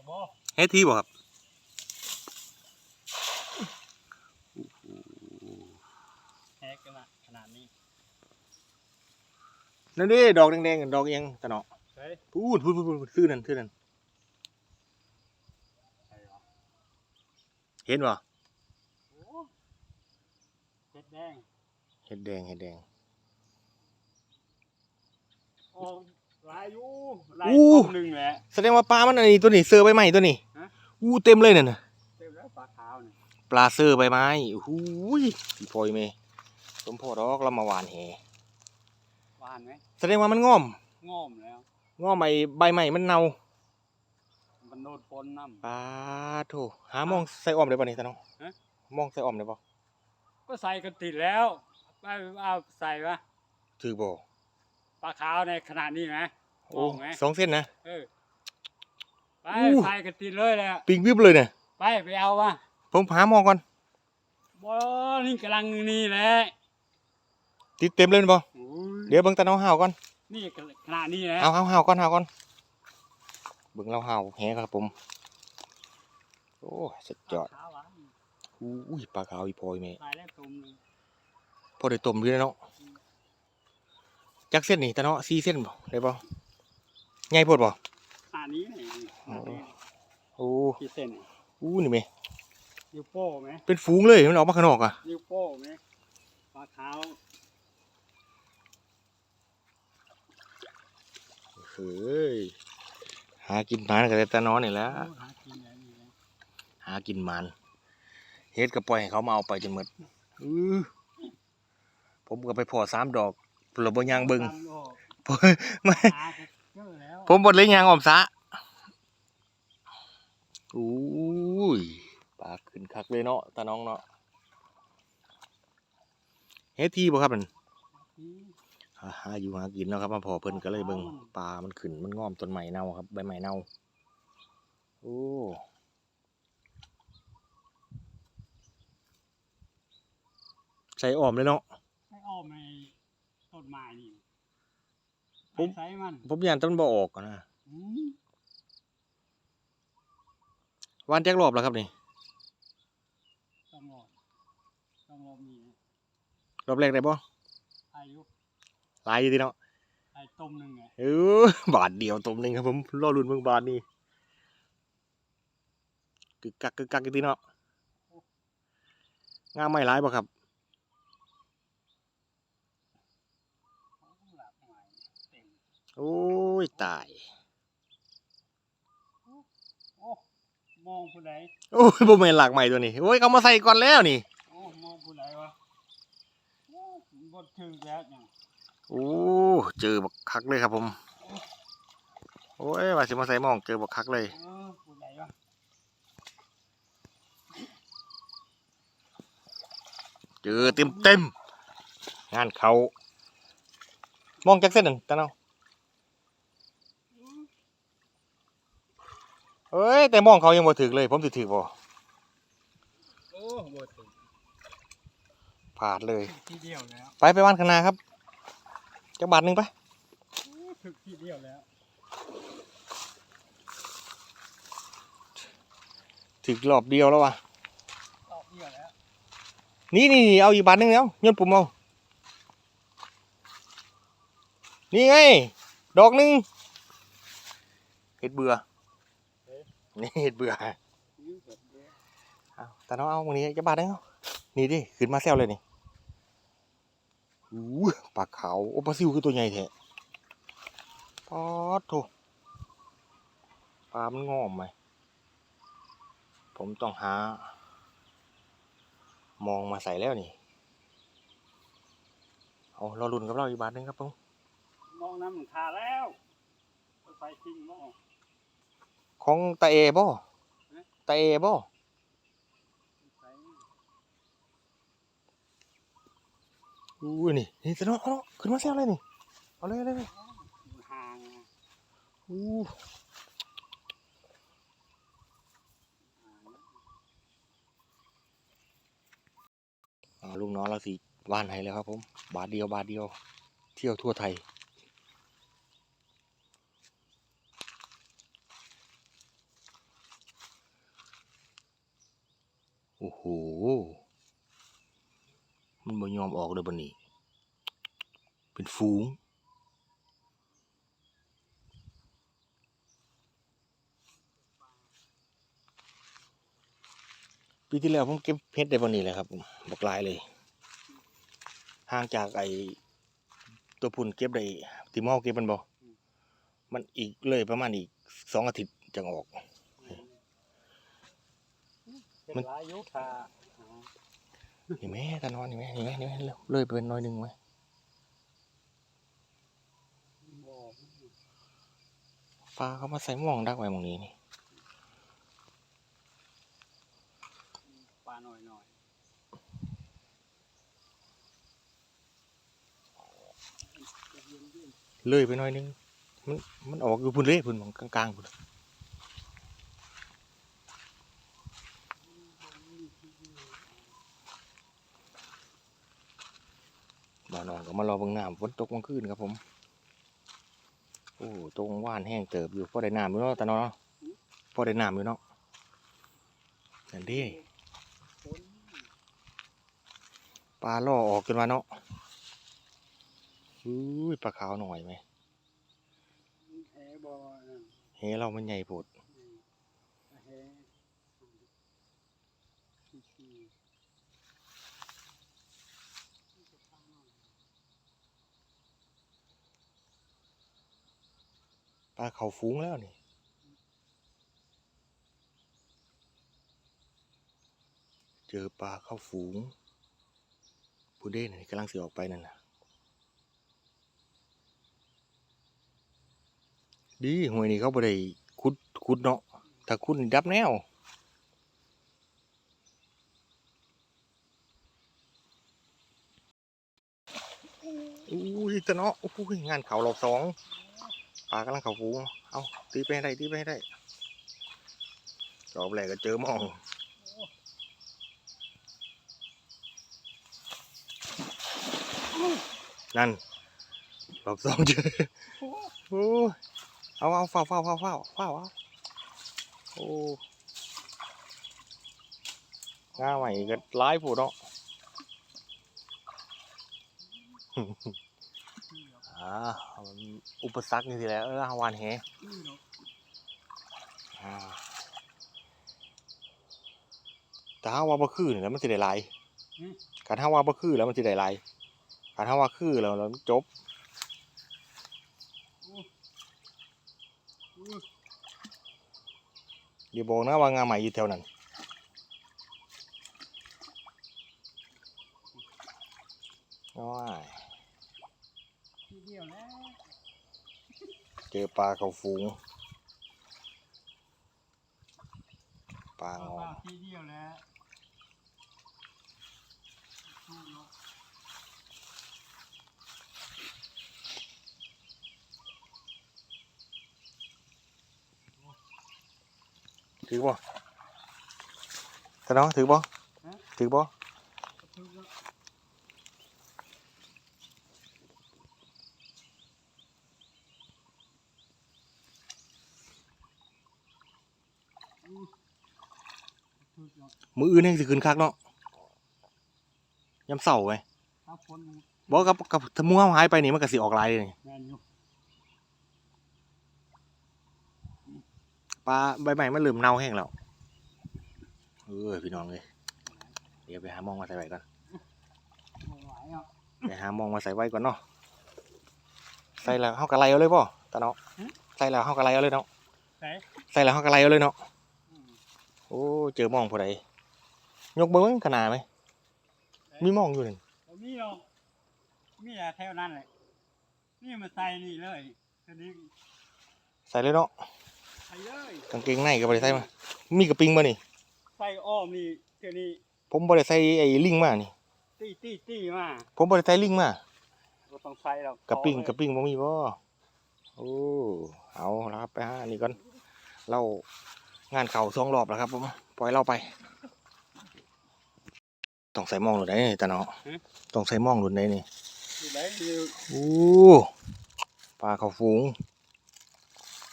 กบ่เฮ็ดที่บ่ครับแฮกกันละขนาดนี้นั่นดิดอกแดงๆดอกเอียงตะเนาะเฮ้ยพูดพูดพูดพูดซื้อนั่นซื้อนั่นใช่หรอเห็นบ่โอ้เจ็ดแดงเห็ดแดงเห็ดแดงโอ้ ลายอยู่ลายอู้ต้มหนึ่งแหละแสดงว่าปลามันอันนี้ตัวนี้เซอร์ใบไม้ตัวนี้ฮะอู้เต็มเลยนั่นน่ะเต็มแล้วปลาขาวเนี่ยปลาเซอร์ใบไม้หูยพี่พลอยเมสมพอดอกเรามาหวานแหหวานไหมแสดงว่ามันง่อมง่อมแล้วง่อมไอ้ใบไม้มันเน่ามันโดนปนน้ปลาโถหามองใส่อ้อมได้ป่ะนี่ตาน้องฮะมองใส่อ้อมได้ป่ะำก็ใส่กันติดแล้วไปเอาใส่ปะถือบ่ ปลาขาวในขนาดนี้ไหมโอ้มองไหมสองเส้นนะเออไปอู้ใส่กันติดเลยแหละปิงวิบเลยเนี่ยไปไปเอาวะผมหามองก่อนบ่นี่กำลังนี่แหละติดเต็มเลยบ่โอ้ยเดี๋ยวเบิ่งตาน้องห่าวก่อนนี่ขนาดนี้แหละเอาเอาห่าวก่อนห่าวก่อนเบิ่งเราห่าวแหครับผมโอ้สุดยอดปลาขาวหวานอุ้ยปลาขาวอีพลอยแม่ใส่แล้วตุ่มหนึ่งพอได้ต้มอยู่เนาะ จักเส้นนี่ตาเนาะสี่เส้นบ่ได้บ่ใหญ่โพดบ่ขนาดนี้นี่ขนาดนี้โอ้กี่เส้นนี่อู้นี่แม่นิ้วโป้ไหมเป็นฝูงเลยมันออกมาข้างนอกอะนิ้วโป้ไหมปลาขาวเฮ้ยหากินหมันกับแต่ตาน้อนนี่แหละโอ้หากินอย่างนี้นะหากินหมันเฮ็ดก็ปล่อยให้เขามาเอาไปจนหมดอื้อผมก็ไปพอสามดอก ผลบ่ยางเบิ่งตามโลกผมไม่หาก็เจอแล้วผมบดเลยยางออมสะอุ้ยปลาขึ้นคักเลยเนาะตาน้องเนาะเฮ็ดที่บ่ครับมันนี่หาหาอยู่หากินเนาะครับมาพอเพิ่นก็เลยเบิ่งปลา มันขึ้น มันงอมต้นไม้เน่าครับ ใบไม้เน่า โอ้ใส่อ้อมเลยเนาะ ให้อ้อมในต้นไม้นี่ผมใส่มันผมยานต้นบ่ออกอะนะอืมวานแจ็ครอบแล้วครับนี่ ต้องรอต้องรอมีนะรอบแรกได้บ่อายุหลายอยู่ติเนาะไอ้ต้มหนึ่งไงเออบาทเดียวตมหนึงครับผมรอรุ่นเบิ่งบาทนี่กึกกักกึกกักอยู่ติเนาะงามไม่หลายบ่ครับ หลับหน่อยเต็ม โอ้ย ตาย โอ้มองผู้ใดโอ้ยบ่แม่นหลากใหม่ตัวนี้ โอ้ยเขามาใส่ก่อนแล้วนี่ โอ้มองผู้ใดวะโอ้บดถึงแล้วเนี่ยโอ้เจอบักคักเลยครับผม โอ้ยว่าสิมาใส่หมองเจอบักคักเลย เออผู้ใดวะเจอเต็มเต็มๆงานเขามองจากเส้นนั่นตาเนา เอ้ยแต่มองเขายังบ่ถึกเลย ผมสิถึกบ่โอ้บดถึงพลาดเลย ทีเดียวแล้วไปไปบ้านข้างหน้าครับจักบาทหนึงไปโอ้ถึงทีเดียวแล้วถึกรอบเดียวแล้วว่ะตอกเดียวแล้วนี่นี่นี่เอาอีกบาทหนึงแล้วย้อนปุ่มเอานี่ไง ดอกหนึงเห็ดเบื่อ นี่เห็ดเบื่อนี่เร็จแล้วเอาแต่น้องเอาวันนี้จะบาดได้เนาะนี่ดิขึ้นมาแซวเลยนี่อู้ปลาขาวโอ้ปลาซิวคือตัวใหญ่แท้ปอดโถปลามันงอมไหมผมต้องหา มองมาใส่แล้วนี่เอาเราลุนกับเราอีกบาทหนึงครับผมมองน้ำมันขาแล้ว ไปทิ้งมอง ของตาเอบ่ตาเอบ่อู้นี่นี่แต่น้องเอาเนาะขึ้นมาแซวเลยนี่ เอาเลยเลยเลยห่างอู้ลุงน้องเราสิว่านให้แล้วครับผม บาทเดียวบาทเดียว เที่ยวทั่วไทย โอ้โห มันบ่ยอมออกเลยบันนี้ เป็นฟูง ปีที่แล้วผมเก็บเพชรได้บันนี้แหละครับบักลายเลย ห่างจากไอ้ตัวพุ่นเก็บได้ที่มอเก็บมันบ่ มันอีกเลยประมาณอีกสองอาทิตย์จังออก เป็นหลายอยุคานี่แม่ตานอนนี่แม่นี่แม่นี่แม่เร็วเลยไปเป็นน้อยหนึ่งไหมบ่ปลาเขามาใส่หม่องดักไว้หมองนี้นี่ปลาหน่อยหน่อยเลยไปน้อยหนึงมันมันออกอยู่พุ่นเล่พุ่นหมองกลางๆพุ่น บ่านอนก็มารอเบิ่งน้ำฝนตกกลางคืนครับผมโอ้ตรงว่านแห้งเติบอยู่พอได้น้ำอยู่เนาะตาเนาะพอได้น้ำอยู่เนาะนั่นดิปลาล่อออกจนมาเนาะอุ้ยปลาขาวหน่อยไหมแหบ่นั่นเฮ้เรามันใหญ่โพด แหขี้ ปลาเขาฟุ้งแล้วนี่เจอปลาเข้าฝูงพูเด้นกำลังเสือออกไปนั่นนะดีห่วยนี่เขาบ่ได้คุดคุดเนาะถ้าคุดดับแนวอุ้ยตะเนาะอุ้ยงานเขารอบสอง ปลากำลังเข้าฝูเอาตีไปให้ได้ตีไปให้ได้รอบแรกก็เจอมองนั่นรอบสองเจอโอ้เอาเอาเฝ้าเฝ้าเฝ้าเฝ้าเฝ้าเอาโอ้งาใหม่ก็ร้ายผู้เนาะ อ่ามันอุปสรรคนี่สิแหล้วเออฮาวานแฮนี่เนาะอ่าแต่ถ้าว่าบ่คือนี่แล้วมันสิได้หลายการถ้าว่าบ่คือแล้วมันสิได้หลายการถ้าว่าคือแล้วแล้วมันจบอู้อย่าบอกนะว่างาใหม่อยู่แถวนั้นโอ้ยที เดียวแล้วเจอปลาเขาฟูงปลางปอลามทีเดียวแล้วนี่เนาะถือบ่ตาน้องถือบ่ถือบ่ ทุกเนาะอู้ทุกเนาะ มื ออื่นยังสิขึ้นคักเนาะยำเสาไหมถ้าฝนบอกกับกับถ้ามัวหายไปนี่มันก็สิออกลายเลยนี่แม่นอยู่ปลาใบใหม่มันเริ่มเน่าแห้งแล้วเออพี่น้องเลยเดี๋ยวไปหามองมาใส่ไว้ก่อนบ่ไหวอะไปหามองมาใส่ไว้ก่อนเนาะใส่แล้วเฮากะไลเอาเลยป่ตาเนาะใส่แล้วเฮากะไลเอาเลยเนาะไหนใส่แล้วเฮากะไลเอาเลยเนาะ อืมโอ้ เจอหมองผู้ใด ยกเบิ้งขนาดไหมมีหมองอยู่นี่บ่มีหรอกมีแต่แถวนั้นแหละนี่มาใส่นี่เลยทีนี้ใส่เลยเนาะใส่เลยกางเกงในก็บ่ได้ใส่มา มีกระปิงมานี่ใส่อ้อมนี่เทีนี้ ผมบ่ได้ใส่ไอ้ลิงมานี่ตี้ตี้ตี้มา ผมบ่ได้ใส่ลิงมาบ่ต้องใส่หรอกกระปิ้งเอาเลยกระปิ้งบ่มีบ่โอ้เอาละครับไปหาอันนี้ก่อนเรางานเข่าสองรอบแล้วครับผมปล่อยเราไป ต้องใส่หมองหลุดได้นี่ตาเนาะต้องใส่หมองหลุดได้นี่อยู่ไหนอยู่โอ้ปลาเขาฟูง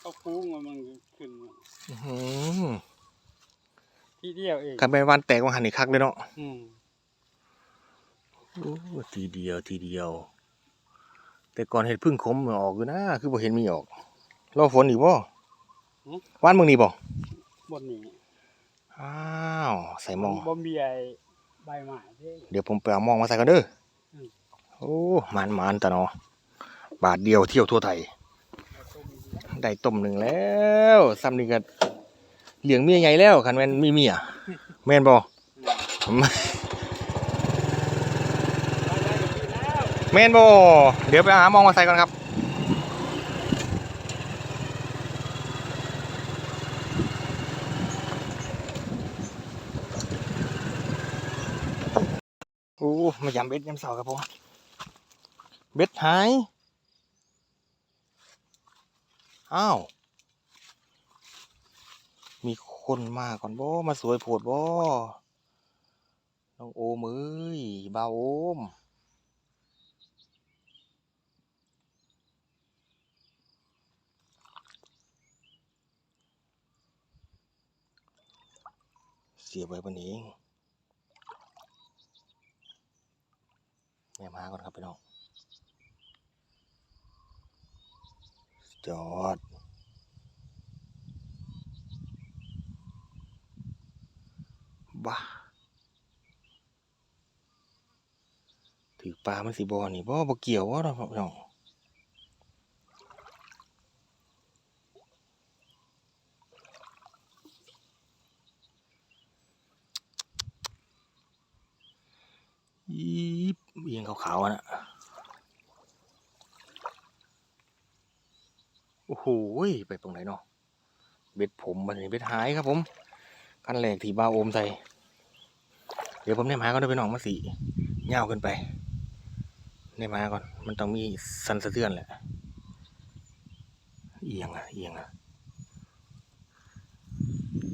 เขาฟุ้งมันมันขึ้นมาอื้อหือทีเดียวเองคันเป็นวันแตกว่าหันนี่คักเลยเนาะอืมโอ้ทีเดียวทีเดียว แต่ก่อนเห็ดพึ่งขมมันออกอยู่นะคือบ่เห็นมีออกรอฝนอีกบ่วานเมืองนี้บ่บนนี้อ้าวใส่หมองบ่มีไอ้ ใบไม้เด้เดี๋ยวผมไปเอาหมองมาใส่กันเด้ออมโอ้มันมันตะเนาะบาทเดียวเที่ยวทั่วไทย ได้ต้มหนึ่งแล้วซ้ำนี่ก็เลี้ยงเมียใหญ่แล้วคันแม่นมีเมียแม่นบ่แม่นบ่เดี๋ยวไปหาหมองมาใส่ก่อนครับ อ้มายำเบ็ดยำเสาครับผมเบ็ดหาย อ้าว มีคนมาก่อนบ่มาสวยโพดบ่น้องโอมเอ้ยบ่าวโอมเสียไว้บนเอง แม่มาก่อนครับพี่น้องจอดบ้าถือปลามันสิบอนี่บ่บ่เกี่ยวว่าเราะพี่น้องอีบเอียงขาวนะโอ้โหไปตรงไหนเนาะเบ็ดผมมันเบ็ดหายครับผมขั้นแรกที่บาโอมใส่เดี๋ยวผมเนี่ยมาก่อนเด้ไปนองมาสีเงาขึ้นไปเนี่ยมาก่อน มันต้องมีสันสะเทือนแหละ เอียงอะ เอียงอะ